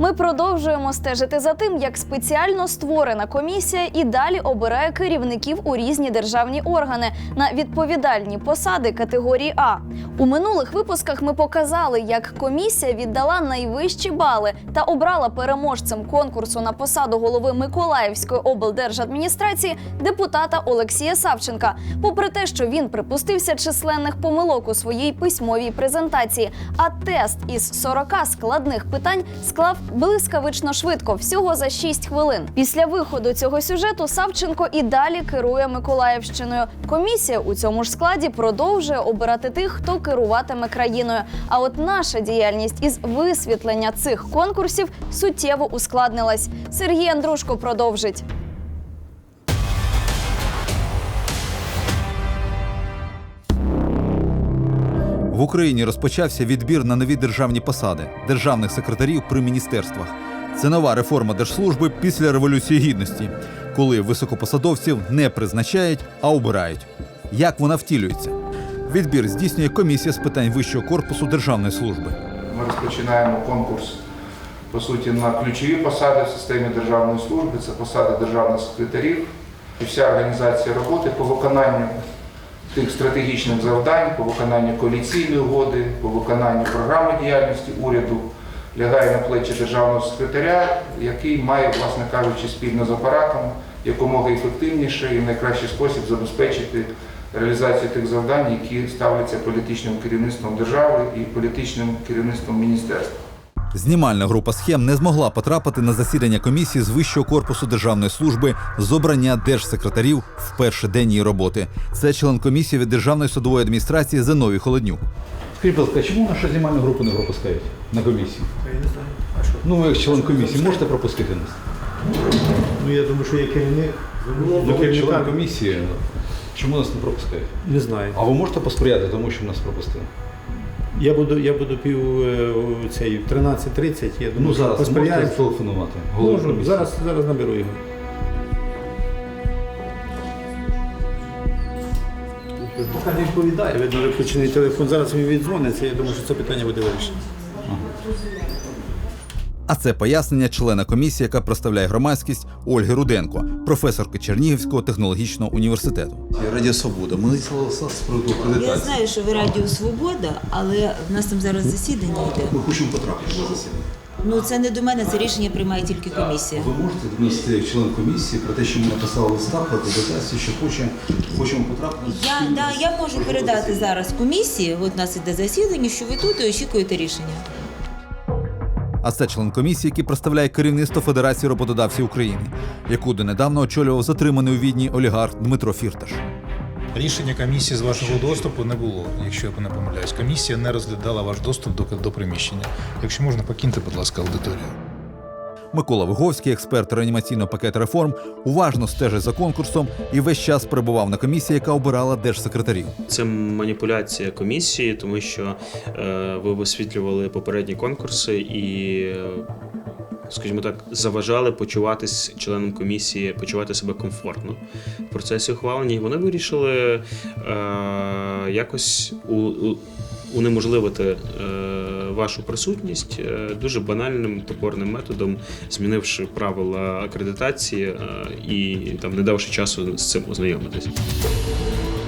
Ми продовжуємо стежити за тим, як спеціально створена комісія і далі обирає керівників у різні державні органи на відповідальні посади категорії А. У минулих випусках ми показали, як комісія віддала найвищі бали та обрала переможцем конкурсу на посаду голови Миколаївської облдержадміністрації депутата Олексія Савченка. Попри те, що він припустився численних помилок у своїй письмовій презентації, а тест із 40 складних питань склав блискавично швидко, всього за 6 хвилин. Після виходу цього сюжету Савченко і далі керує Миколаївщиною. Комісія у цьому ж складі продовжує обирати тих, хто керуватиме країною. А от наша діяльність із висвітлення цих конкурсів суттєво ускладнилась. Сергій Андрушко продовжить. В Україні розпочався відбір на нові державні посади державних секретарів при міністерствах. Це нова реформа держслужби після революції гідності, коли високопосадовців не призначають, а обирають. Як вона втілюється? Відбір здійснює комісія з питань вищого корпусу державної служби. Ми розпочинаємо конкурс по суті на ключові посади в системі державної служби. Це посади державних секретарів і вся організація роботи по виконанню тих стратегічних завдань, по виконанню коаліційної угоди, по виконанню програми діяльності уряду лягає на плечі державного секретаря, який має, власне кажучи, спільно з апаратом якомога ефективніше і найкращий спосіб забезпечити реалізацію тих завдань, які ставляться політичним керівництвом держави і політичним керівництвом міністерства. Знімальна група схем не змогла потрапити на засідання комісії з вищого корпусу державної служби з обрання держсекретарів в перший день її роботи. Це член комісії від державної судової адміністрації Зиновій Холоднюк. Скажіть, будь ласка, чому нашу знімальну групу не пропускають на комісію? Я не знаю. А що? Ну, ви як член комісії можете пропустити нас? Ну я думаю, що я керівник. Ну, ви керівника член комісії. Чому нас не пропускають? не знаю. А ви можете посприяти тому, щоб нас пропустили? Я буду, я буду пів е, цей 13.30, я думаю, Ну, зараз зараз можете телефонувати. Можу, зараз, зараз наберу його. Пока не відповідає, видно, виключений телефон. Зараз він віддзвониться, я думаю, що це питання буде вирішено. А це пояснення члена комісії, яка представляє громадськість Ольги Руденко, професорки Чернігівського технологічного університету. Радіо Свобода. Ми з приводу Я знаю, що ви Радіо Свобода, але в нас там зараз засідання йде. Ми хочемо потрапити на засідання. Ну це не до мене, це рішення приймає тільки комісія. Ви можете донести як член комісії про те, що ми написали листа про акредитацію, що хоче, хочемо потрапити. Я, да, я можу передати зараз комісії, от у нас іде засідання, що ви тут і очікуєте рішення. А це член комісії, який представляє керівництво Федерації роботодавців України, яку донедавна очолював затриманий у відні олігарх Дмитро Фірташ. Рішення комісії з вашого доступу не було, якщо я не помиляюсь. Комісія не розглядала ваш доступ до, до приміщення. Якщо можна, покиньте, будь ласка, аудиторію. Микола Виговський, експерт реанімаційного пакету реформ, уважно стежить за конкурсом і весь час перебував на комісії, яка обирала держсекретарів. Це маніпуляція комісії, тому що е, ви висвітлювали попередні конкурси і, е, скажімо так, заважали почуватись членам комісії, почувати себе комфортно в процесі ухвалення. І вони вирішили е, якось у, у, унеможливити е, вашу присутність е, дуже банальним топорним методом, змінивши правила акредитації е, і там не давши часу з цим ознайомитись.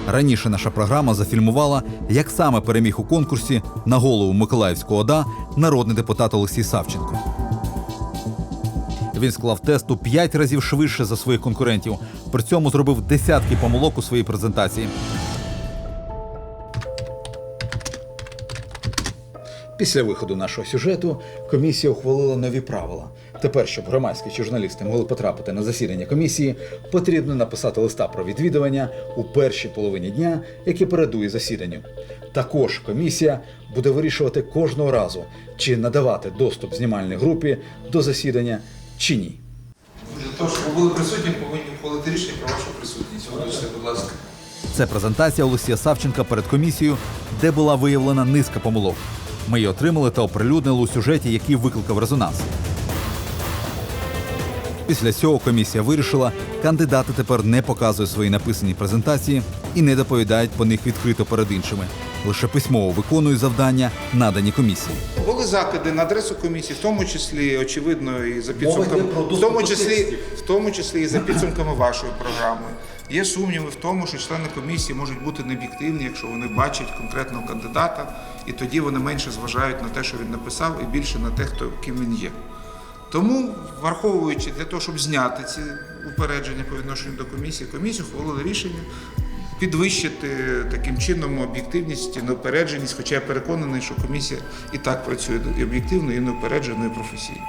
Раніше наша програма зафільмувала, як саме переміг у конкурсі на голову Миколаївського ОДА народний депутат Олексій Савченко. Він склав тест у 5 разів швидше за своїх конкурентів. При цьому зробив десятки помилок у своїй презентації. Після виходу нашого сюжету комісія ухвалила нові правила. Тепер, щоб громадські чи журналісти могли потрапити на засідання комісії, потрібно написати листа про відвідування у першій половині дня, який передує засіданню. Також комісія буде вирішувати кожного разу, чи надавати доступ знімальній групі до засідання чи ні. Для того, щоб ви були присутні, повинні ухвалити рішення про вашу присутність. Вибачте, будь ласка. Це презентація Олексія Савченка перед комісією, де була виявлена низка помилок. Ми її отримали та оприлюднили у сюжеті, який викликав резонанс. Після цього комісія вирішила, кандидати тепер не показують свої написані презентації і не доповідають по них відкрито перед іншими. лише письмово виконують завдання, надані комісії. Були закиди на адресу комісії, в тому числі, очевидно, і за підсумками, в тому числі, в тому числі і за підсумками вашої програми. Є сумніви в тому, що члени комісії можуть бути необ'єктивні, якщо вони бачать конкретного кандидата, і тоді вони менше зважають на те, що він написав, і більше на те, хто ким він є. Тому, враховуючи для того, щоб зняти ці упередження по відношенню до комісії, комісія ухвалила рішення підвищити таким чином об'єктивність і неупередженість, хоча я переконаний, що комісія і так працює і об'єктивно, і неупереджено, і професійно.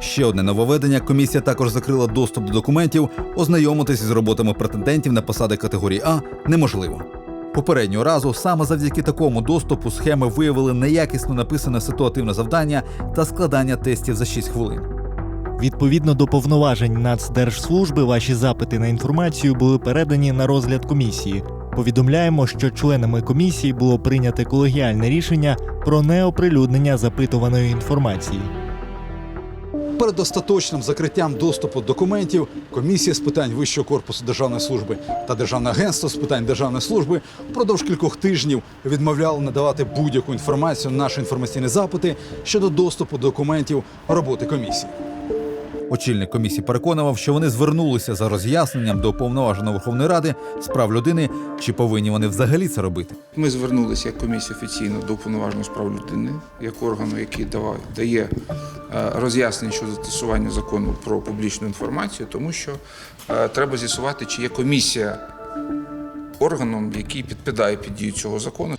Ще одне нововведення. Комісія також закрила доступ до документів. Ознайомитись з роботами претендентів на посади категорії А неможливо. Попереднього разу саме завдяки такому доступу схеми виявили неякісно написане ситуативне завдання та складання тестів за 6 хвилин. Відповідно до повноважень Нацдержслужби, ваші запити на інформацію були передані на розгляд комісії. Повідомляємо, що членами комісії було прийнято колегіальне рішення про неоприлюднення запитуваної інформації. Перед остаточним закриттям доступу документів комісія з питань вищого корпусу державної служби та державне агентство з питань державної служби впродовж кількох тижнів відмовляли надавати будь-яку інформацію на наші інформаційні запити щодо доступу до документів роботи комісії. Очільник комісії переконував, що вони звернулися за роз'ясненням до уповноваженого Верховної Ради з прав людини, чи повинні вони взагалі це робити. Ми звернулися як комісія офіційно до уповноваженого з прав людини, як органу, який дає е, роз'яснення щодо застосування закону про публічну інформацію, тому що е, треба з'ясувати, чи є комісія органом, який підпадає під дію цього закону.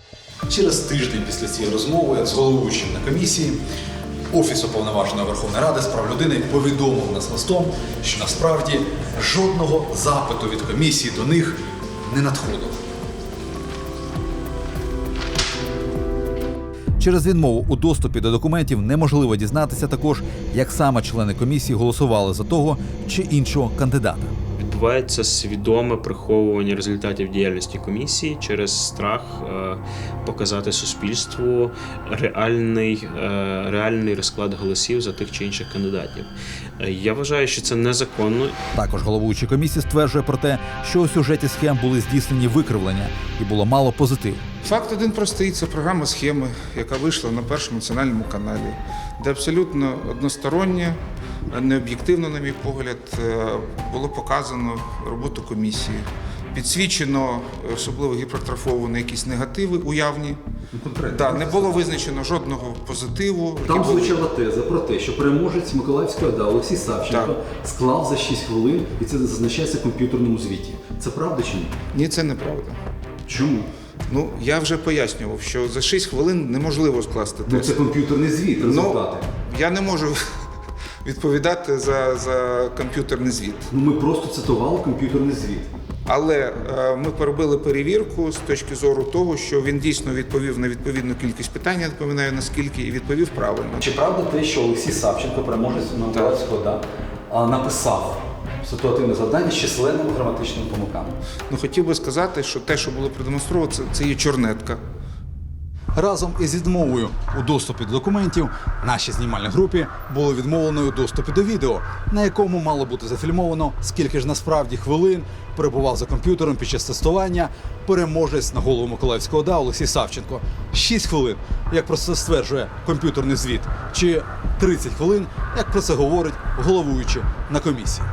Через тиждень після цієї розмови з головуючим на комісії Офіс уповноваженої Верховної Ради з прав людини повідомив нас листом, що насправді жодного запиту від комісії до них не надходило. Через відмову у доступі до документів неможливо дізнатися також, як саме члени комісії голосували за того чи іншого кандидата. Відбувається свідоме приховування результатів діяльності комісії через страх е, показати суспільству реальний, е, реальний розклад голосів за тих чи інших кандидатів. Е, Я вважаю, що це незаконно Також головуючий комісії стверджує про те, що у сюжеті схем були здійснені викривлення і було мало позитиву. Факт один простий це програма схеми, яка вийшла на першому національному каналі, де абсолютно односторонньо, необ'єктивно, на мій погляд, е, було показано роботу комісії. Підсвічено, особливо гіпертрофовано якісь негативи уявні. Да, не було визначено жодного позитиву. Там були- звучала теза про те, що переможець Миколаївської ОДА Олексій Савченко Так. склав за 6 хвилин, і це зазначається в комп'ютерному звіті. Це правда чи ні? Ні, це неправда. Чому? Ну, я вже пояснював, що за 6 хвилин неможливо скласти Ну це комп'ютерний звіт, результати. Ну, я не можу відповідати за, за комп'ютерний звіт. Ну ми просто цитували комп'ютерний звіт. Але е, ми поробили перевірку з точки зору того, що він дійсно відповів на відповідну кількість питань, я напоминаю наскільки, і відповів правильно. Чи правда те, що Олексій Савченко, переможець Миколаївського ОДА, а, написав ситуативне завдання з численними граматичними помилками? Ну хотів би сказати, що те, що було продемонстровано, це, це є чорнетка. Разом із відмовою у доступі до документів нашій знімальній групі було відмовлено у доступі до відео, на якому мало бути зафільмовано, скільки ж насправді хвилин перебував за комп'ютером під час тестування переможець на голову Миколаївського ОДА Олексій Савченко. 6 хвилин, як про це стверджує комп'ютерний звіт, чи 30 хвилин, як про це говорить головуючий на комісії.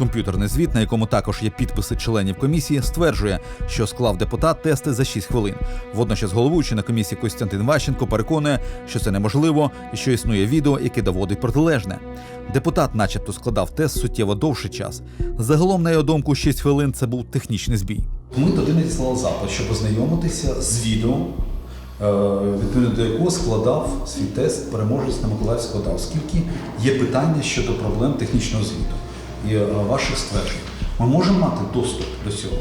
Комп'ютерний звіт, на якому також є підписи членів комісії, стверджує, що склав депутат тести за 6 хвилин. Водночас головуючий на комісії Костянтин Ващенко переконує, що це неможливо і що існує відео, яке доводить протилежне. Депутат, начебто, складав тест суттєво довший час. Загалом, на його думку, 6 хвилин це був технічний збій. Ми туди надіслали запит, щоб ознайомитися з відео, е, відповідно до якого складав свій тест переможець на Миколаївського ОДА, оскільки є питання щодо проблем технічного звіту і е, ваших стверджень. Ми можемо мати доступ до цього.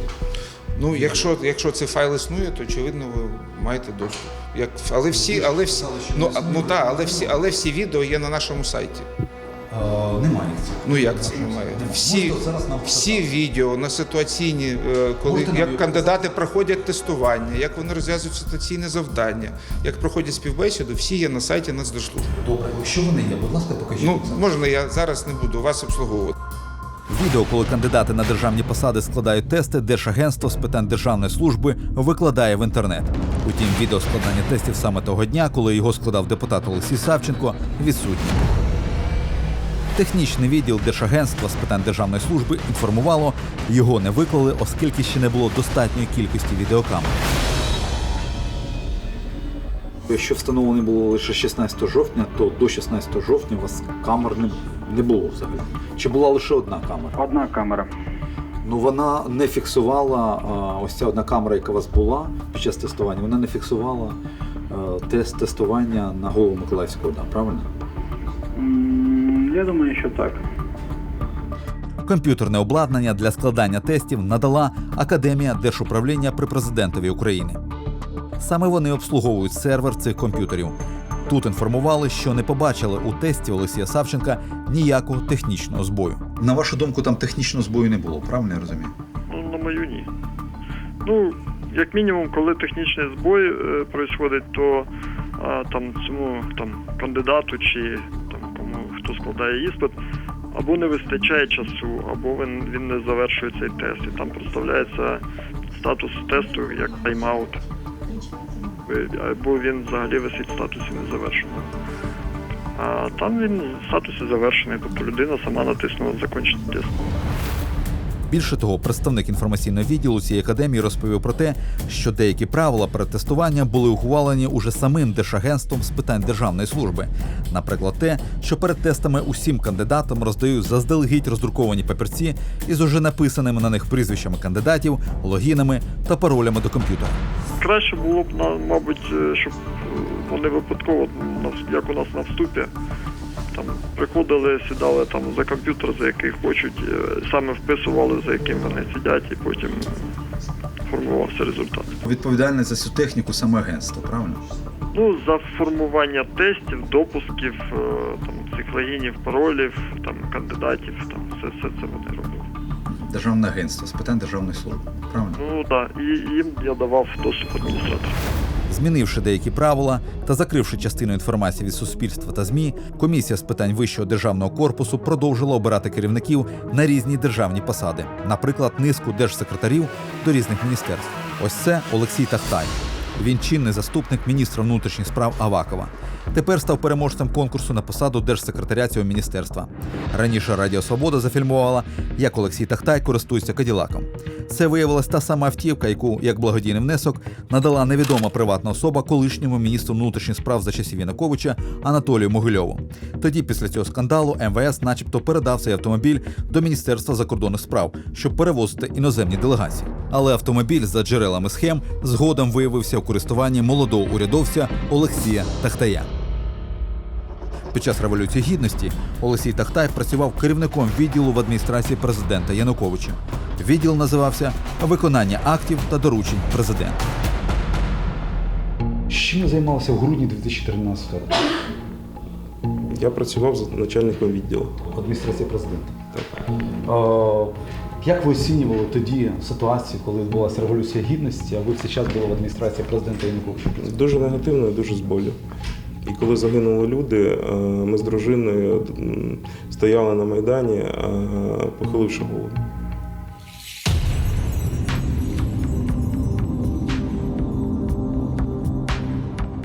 Ну, якщо, якщо цей файл існує, то очевидно ви маєте доступ. Як, але всі, але всі, ну, ну, да, але всі, але всі відео є на нашому сайті. Е, Немає цього. Ну як це немає? Всі, всі відео на ситуаційні, е, коли як кандидати проходять тестування, як вони розв'язують ситуаційне завдання, як проходять співбесіду, всі є на сайті Нацдержслужби. Добре, якщо вони є, будь ласка, покажіть. Ну можна я зараз не буду вас обслуговувати. Відео, коли кандидати на державні посади складають тести, Держагентство з питань державної служби викладає в інтернет. Утім, відео складання тестів саме того дня, коли його складав депутат Олексій Савченко, відсутнє. Технічний відділ Держагентства з питань державної служби інформувало, його не виклали, оскільки ще не було достатньої кількості відеокамер. Якщо встановлено було лише 16 жовтня, то до 16 жовтня у вас камер не, не було взагалі. Чи була лише одна камера? Одна камера. Ну вона не фіксувала ось ця одна камера, яка у вас була під час тестування, вона не фіксувала тест тестування на голову Миколаївського ОДА, правильно? Я думаю, що так. Комп'ютерне обладнання для складання тестів надала Академія Держуправління при президентові України. Саме вони обслуговують сервер цих комп'ютерів. Тут інформували, що не побачили у тесті Олексія Савченка ніякого технічного збою. На вашу думку, там технічного збою не було, правильно я розумію? Ну, на мою ні. Ну, як мінімум, коли технічний збой е, происходить, то а, там цьому там кандидату чи там кому хто складає іспит, або не вистачає часу, або він, він не завершує цей тест. І там представляється статус тесту як тайм-аут. Або він взагалі висить в статусі незавершеного. А там він в статусі завершений, тобто людина сама натиснула закінчити тест. Більше того, представник інформаційного відділу цієї академії розповів про те, що деякі правила перетестування були ухвалені уже самим Держагентством з питань державної служби. Наприклад, те, що перед тестами усім кандидатам роздають заздалегідь роздруковані папірці із уже написаними на них прізвищами кандидатів, логінами та паролями до комп'ютера. Краще було б, на- мабуть, е, щоб вони випадково, як у нас на вступі, там приходили, сідали там за комп'ютер, за який хочуть, е, саме вписували, за яким вони сидять, і потім формувався результат. Відповідальне за цю техніку саме агентство, правильно? Ну, за формування тестів, допусків, е, там, цих логінів, паролів, там, кандидатів, там, все, все це вони робили. Державне агентство з питань державної служби. Правильно? Ну так, да. і їм я давав доступ адміністратора. Змінивши деякі правила та закривши частину інформації від суспільства та ЗМІ, комісія з питань вищого державного корпусу продовжила обирати керівників на різні державні посади, наприклад, низку держсекретарів до різних міністерств. Ось це Олексій Тахтай. Він чинний заступник міністра внутрішніх справ Авакова. Тепер став переможцем конкурсу на посаду держсекретаря цього міністерства. Раніше Радіо Свобода зафільмувала, як Олексій Тахтай користується Каділаком. Це виявилась та сама автівка, яку як благодійний внесок надала невідома приватна особа колишньому міністру внутрішніх справ за часів Януковича Анатолію Могильову. Тоді, після цього скандалу, МВС, начебто, передав цей автомобіль до Міністерства закордонних справ, щоб перевозити іноземні делегації. Але автомобіль за джерелами схем згодом виявився у користуванні молодого урядовця Олексія Тахтая. Під час революції гідності Олексій Тахтай працював керівником відділу в адміністрації президента Януковича. Відділ називався Виконання актів та доручень президента. Чим займався в грудні 2013 року Я працював з начальником відділу. в адміністрації президента? Так. Як ви оцінювали тоді ситуацію, коли відбулася революція гідності, а ви в цей час були в адміністрації президента Януковича? Дуже негативно і дуже з болю. І коли загинули люди, е, ми з дружиною стояли на Майдані, е, похиливши голову.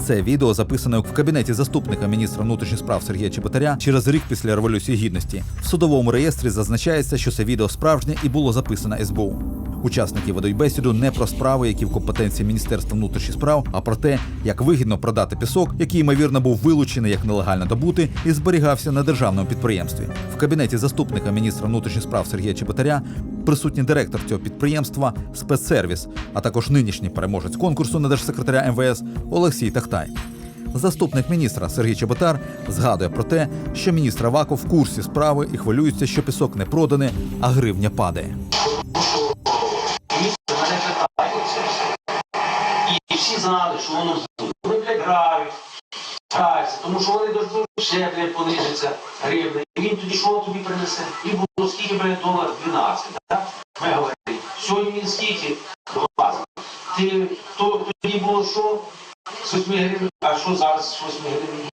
Це відео записане в кабінеті заступника міністра внутрішніх справ Сергія Чеботаря через рік після революції гідності. В судовому реєстрі зазначається, що це відео справжнє і було записане СБУ. Учасники ведуть бесіду не про справи, які в компетенції Міністерства внутрішніх справ, а про те, як вигідно продати пісок, який ймовірно був вилучений як нелегально добути і зберігався на державному підприємстві. В кабінеті заступника міністра внутрішніх справ Сергія Чеботаря присутній директор цього підприємства спецсервіс, а також нинішній переможець конкурсу на держсекретаря МВС Олексій Тахтай. Заступник міністра Сергій Чеботар згадує про те, що міністр Аваков в курсі справи і хвилюється, що пісок не проданий, а гривня падає. І всі знали, що воно граються, тому що вони дождуть ще, блядь, понижиться гривня. І він тоді що тобі принесе? І було скільки, блядь, долар 12, так? Ми говорили. Сьогодні він скільки? 20. Ти, то, тоді було що? З 8 гривень, а що зараз з 8 гривень?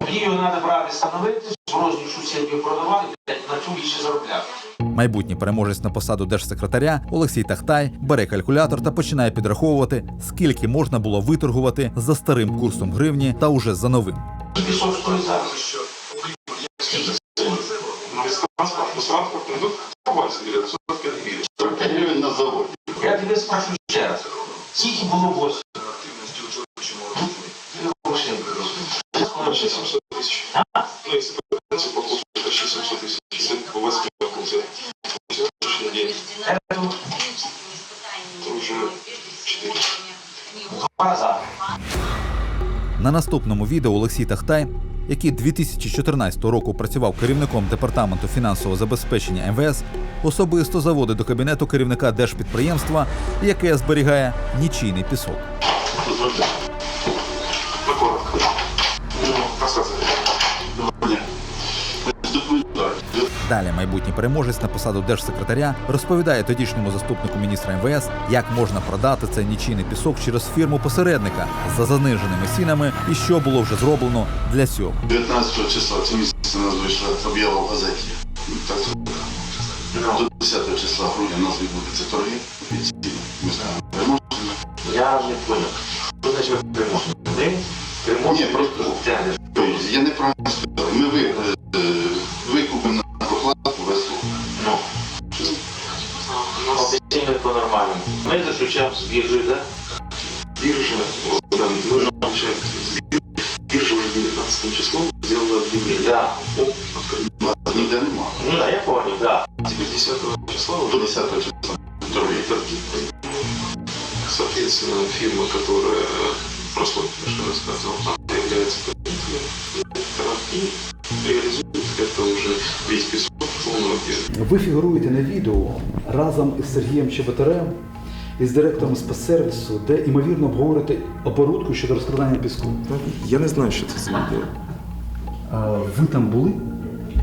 Тоді його треба брати, становити, в рознішу сім'ю продавати, на цьому більше заробляти. Майбутній переможець на посаду держсекретаря Олексій Тахтай бере калькулятор та починає підраховувати, скільки можна було виторгувати за старим курсом гривні та уже за новим. Стоїть зараз? Що? Гривень на заводі. Я тебе спрашиваю ще раз. Скільки було в осі? Грошей не розумію. 700 тисяч. Ну, якщо по курсу, то 700 тисяч. Це по 8 курсі. На сьогоднішній день Это вже 4. два рази. На наступному відео Олексій Тахтай, який 2014 року працював керівником департаменту фінансового забезпечення МВС, особисто заводить до кабінету керівника держпідприємства, яке зберігає нічийний пісок. Ну, коротко. Ну, розказуй. Доброго дня. Доповідаю. Далі майбутній переможець на посаду держсекретаря розповідає тодішньому заступнику міністра МВС, як можна продати цей нічийний пісок через фірму посередника за заниженими цінами і що було вже зроблено для цього. 19 числа це місяць у нас вийшла об'ява в газеті. Так, до 10 числа грудня у нас відбудуться торги. Ми знаємо переможцями. Я не понял. Що значить ви переможете? Ви переможете? Ні, просто- Я неправильно сказав. Ми ви, Объяснили по-нормальному. Мы заключаем с биржей, да? Биржа, да, нужно получать. Биржа уже 19 числом сделала объявление. Да. А ніде нема. Ну да, я понял, да. Теперь 10 числа, до 10 числа торги. Соответственно, фирма, которая прослойка, что рассказывал, она является победителем и реализует это уже весь песок Ви фігуруєте на відео разом із Сергієм Чеботарем із директором спецсервісу, де ймовірно обговорюєте оборудку щодо розкрадання піску. Я не знаю, що це за відео. А, ви там були?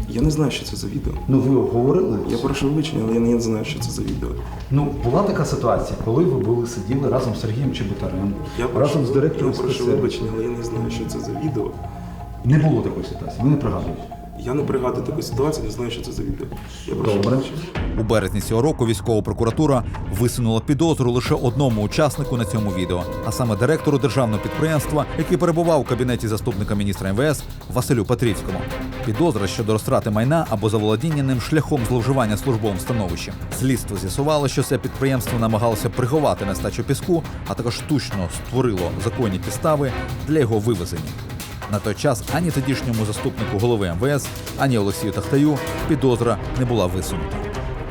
Я не знаю, що це за відео. Ну ви обговорили? Я прошу вибачення, але я не знаю, що це за відео. Ну, була така ситуація, коли ви були сиділи разом з Сергієм Чеботарем, Я прошу, разом з директором я прошу спецсервісу. вибачення, але я не знаю, що це за відео. Не було такої ситуації, ви не пригадуєте. Я не пригадую таку ситуацію, не знаю, що це за відео. Я прошу Добре. У березні цього року військова прокуратура висунула підозру лише одному учаснику на цьому відео, а саме директору державного підприємства, який перебував у кабінеті заступника міністра МВС Василю Петрівському. Підозра щодо розтрати майна або заволодіння ним шляхом зловживання службовим становищем. Слідство з'ясувало, що це підприємство намагалося приховати нестачу піску, а також штучно створило законні підстави для його вивезення. На той час ані тодішньому заступнику голови МВС, ані Олексію Тахтаю підозра не була висунута.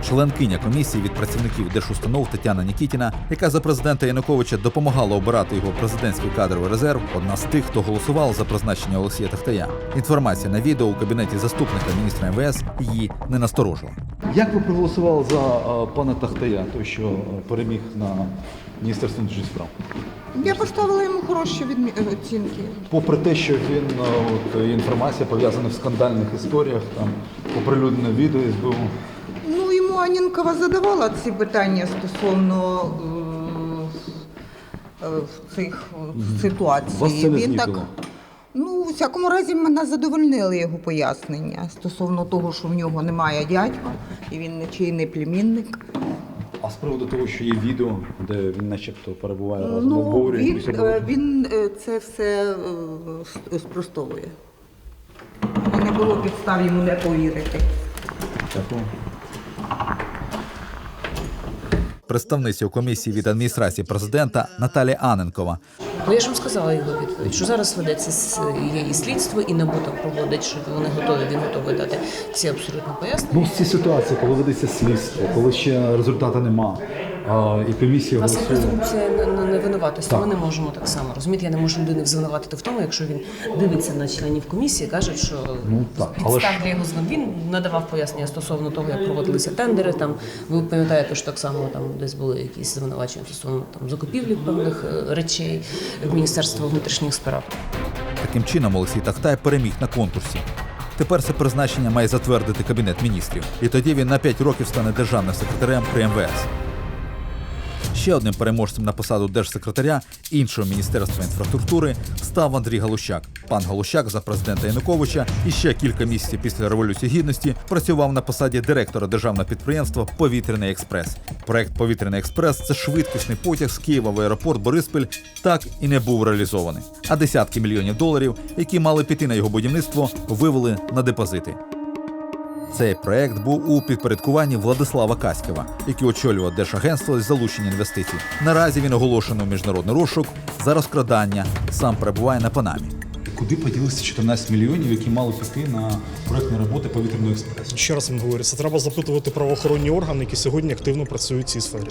Членкиня комісії від працівників держустанов Тетяна Нікітіна, яка за президента Януковича допомагала обирати його президентський кадровий резерв, одна з тих, хто голосував за призначення Олексія Тахтая. Інформація на відео у кабінеті заступника міністра МВС її не насторожила. Як ви проголосували за пана Тахтая, той, що переміг на Міністерстві внутрішніх справ? Я поставила йому хороші відмі... е, оцінки. Попри те, що він от, е, інформація пов'язана в скандальних історіях, там оприлюднене відео СБУ. Ну, йому Анінкова задавала ці питання стосовно е, е, цих е, ситуацій. Вас це не Він так, ну, у всякому разі, мене задовольнили його пояснення стосовно того, що в нього немає дядька, і він нічийний племінник. А з приводу того, що є відео, де він начебто перебуває разом Ну, обговорює він, якусь е, він е, це все е, с- спростовує. І не було підстав йому не повірити. Дякую. Представниця комісії від адміністрації президента Наталія Аненкова Ну я ж вам сказала його відповідь, що зараз ведеться є і слідство, і набуто проводить, що вони готові, він готовий дати ці абсолютно пояснення. Ну, в цій ситуації, коли ведеться слідство, коли ще результату нема, а, і комісія нас голосує. презумпція не- не- невинуватості. Так. Ми не можемо так само розуміти. Я не можу людини звинуватити в тому, якщо він дивиться на членів комісії, каже, що Ну, так, але підстав для його звин. Він надавав пояснення стосовно того, як проводилися тендери. Там ви пам'ятаєте, що так само там десь були якісь звинувачення стосовно там закупівлі певних е, речей в Міністерство внутрішніх справ. Таким чином Олексій Тахтай переміг на конкурсі. Тепер це призначення має затвердити кабінет міністрів, і тоді він на 5 років стане державним секретарем при МВС. Ще одним переможцем на посаду держсекретаря іншого міністерства інфраструктури став Андрій Галущак. Пан Галущак за президента Януковича і ще кілька місяців після революції гідності працював на посаді директора державного підприємства Повітряний експрес. Проект Повітряний експрес це швидкісний потяг з Києва в аеропорт Бориспіль, так і не був реалізований. А десятки мільйонів доларів, які мали піти на його будівництво, вивели на депозити. Цей проект був у підпорядкуванні Владислава Каськова, який очолював Держагентство з залучення інвестицій. Наразі він оголошений у міжнародний розшук за розкрадання. Сам перебуває на Панамі. Куди поділися 14 мільйонів, які мали піти на проектні роботи повітряного експресу? Ще раз вам говорю, це треба запитувати правоохоронні органи, які сьогодні активно працюють в цій сфері.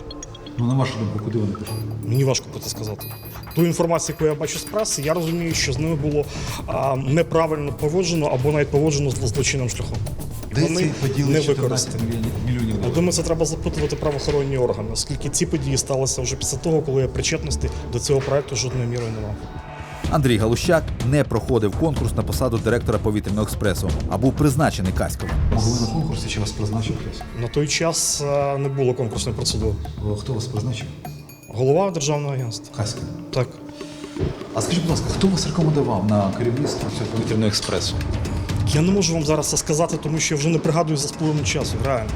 Ну, на вашу думку, куди вони пішли? Мені важко про це сказати. Ту інформацію, яку я бачу з преси, я розумію, що з ними було а, неправильно поводжено або навіть поводжено з злочинним шляхом. Де вони ці поділи не 14 використані. мільйонів, мільйонів Я доларів? думаю, це треба запитувати правоохоронні органи, оскільки ці події сталися вже після того, коли я причетності до цього проекту жодною мірою не мав. Андрій Галущак не проходив конкурс на посаду директора повітряного експресу, а був призначений Каськовим. Могли на конкурсі чи вас призначив хтось? На той час е, не було конкурсної процедури. О, Хто вас призначив? Голова державного агентства. Каськів. Так. А скажіть, будь ласка, хто вас рекомендував на керівництво цього повітряного експресу? Я не можу вам зараз це сказати, тому що я вже не пригадую за спливом часу, реально.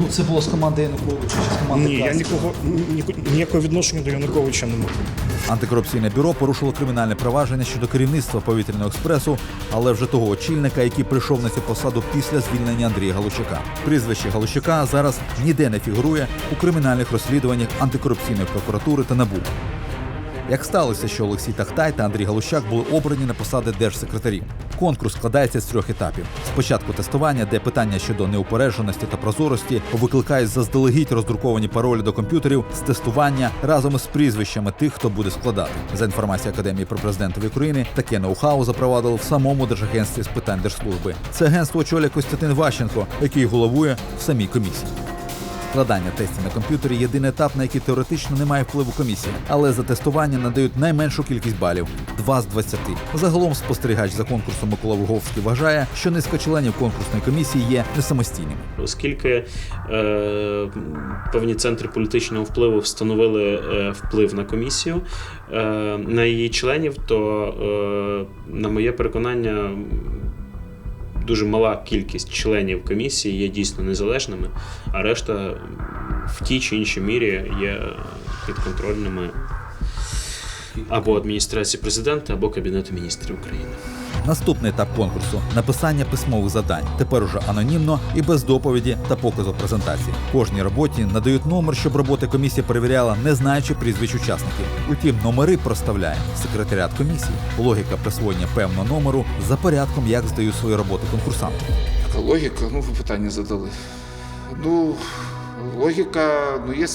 Ну, це було з команди Януковича чи з команди Ні, я нікого ні- ніякого відношення до Януковича не маю. Антикорупційне бюро порушило кримінальне провадження щодо керівництва повітряного експресу, але вже того очільника, який прийшов на цю посаду після звільнення Андрія Галущака. Прізвище Галущака зараз ніде не фігурує у кримінальних розслідуваннях антикорупційної прокуратури та НАБУ. Як сталося, що Олексій Тахтай та Андрій Галущак були обрані на посади держсекретарів. Конкурс складається з трьох етапів: спочатку тестування, де питання щодо неупередженості та прозорості викликають заздалегідь роздруковані паролі до комп'ютерів з тестування разом із прізвищами тих, хто буде складати. За інформацією Академії про президентів України, таке ноу-хау запровадили в самому Держагентстві з питань держслужби. Це агентство очолює Костянтин Ващенко, який головує в самій комісії. Складання тестів на комп'ютері єдиний етап, на який теоретично немає впливу комісії, але за тестування надають найменшу кількість балів 2 з 20. Загалом спостерігач за конкурсом Микола Вуговський вважає, що низка членів конкурсної комісії є не самостійними. Оскільки е, певні центри політичного впливу встановили е, вплив на комісію, е, на її членів, то, е, на моє переконання, дуже мала кількість членів комісії є дійсно незалежними, а решта в тій чи іншій мірі є підконтрольними або адміністрації президента, або Кабінету міністрів України. Наступний етап конкурсу написання письмових завдань. Тепер уже анонімно і без доповіді та показу презентації. Кожній роботі надають номер, щоб робота комісії перевіряла, не знаючи прізвищ учасників. Утім, номери проставляє секретаріат комісії. Логіка присвоєння певного номеру за порядком, як здають свої роботи конкурсанти. Така логіка, ну ви питання задали. Ну, логіка, ну є.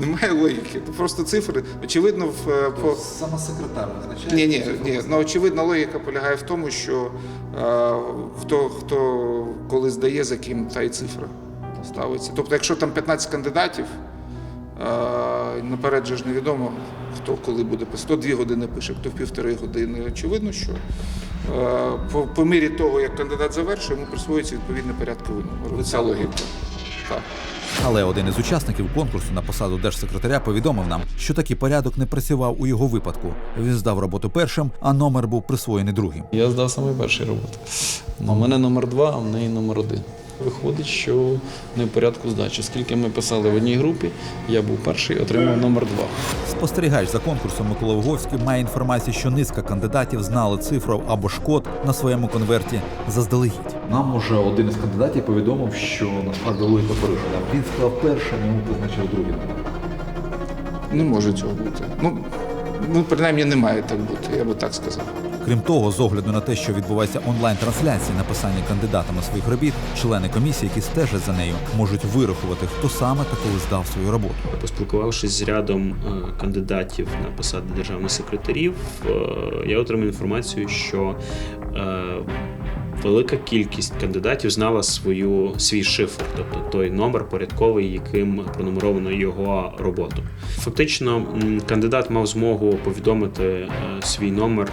Немає логіки. Просто цифри. Очевидно, в е, по. Саме секретар визначає. Ні, ні, ні. Ну очевидна логіка полягає в тому, що е, хто, хто коли здає, за ким та й цифра ставиться. Тобто, якщо там 15 кандидатів, е, наперед же ж невідомо, хто коли буде писати. Хто дві години пише, хто в півтори години. Очевидно, що по, по мірі того, як кандидат завершує, йому присвоюється відповідний порядковий номер. Ця логіка. Так. Але один із учасників конкурсу на посаду держсекретаря повідомив нам, що такий порядок не працював у його випадку. Він здав роботу першим, а номер був присвоєний другим. Я здав саме перший роботу. У мене номер два, а в неї номер один. Виходить, що не в порядку здачі. Скільки ми писали в одній групі, я був перший, отримав номер два. Спостерігач за конкурсом Микола Вуговський має інформацію, що низка кандидатів знали цифру або ж код на своєму конверті заздалегідь. Нам уже один із кандидатів повідомив, що насправді логіка порушена. Він сказав першим, йому призначив другий номер. Не може цього бути. Ну, ну, принаймні, не має так бути, я би так сказав. Крім того, з огляду на те, що відбувається онлайн-трансляції написання кандидатами своїх робіт, члени комісії, які стежать за нею, можуть вирахувати, хто саме та коли здав свою роботу. Поспілкувавшись з рядом е, кандидатів на посади державних секретарів, е, я отримав інформацію, що е, велика кількість кандидатів знала свою свій шифр, тобто той номер порядковий, яким пронумеровано його роботу. Фактично, кандидат мав змогу повідомити свій номер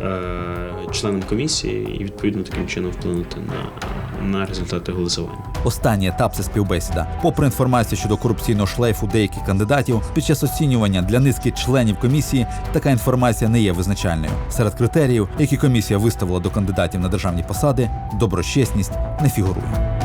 е, членам комісії і відповідно таким чином вплинути на на результати голосування. Останній етап це співбесіда. Попри інформацію щодо корупційного шлейфу деяких кандидатів, під час оцінювання для низки членів комісії така інформація не є визначальною. Серед критеріїв, які комісія виставила до кандидатів на державні посади, доброчесність не фігурує.